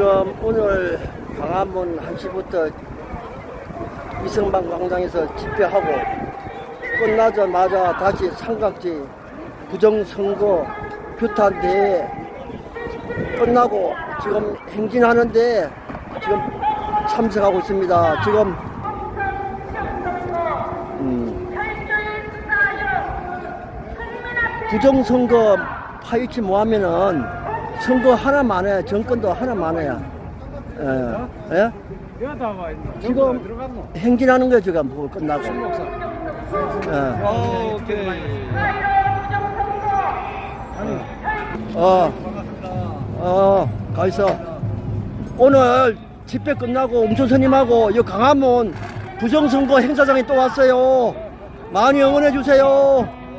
지금 오늘 광화문 1시부터 이성방 광장에서 집회하고 끝나자마자 다시 삼각지 부정선거 규탄 대회 끝나고 지금 행진하는데 지금 참석하고 있습니다. 지금 음, 부정선거 파이치 뭐하면은 선거 하나만 해 정권도 하나만 해야 예? 예? 지금 행진하는 거예요 지금 뭐 끝나고 예. 어, 어, 가 있어. 오늘 집회 끝나고 um선스님하고 이 강화문 부정선거 행사장에 또 왔어요. 많이 응원해 주세요.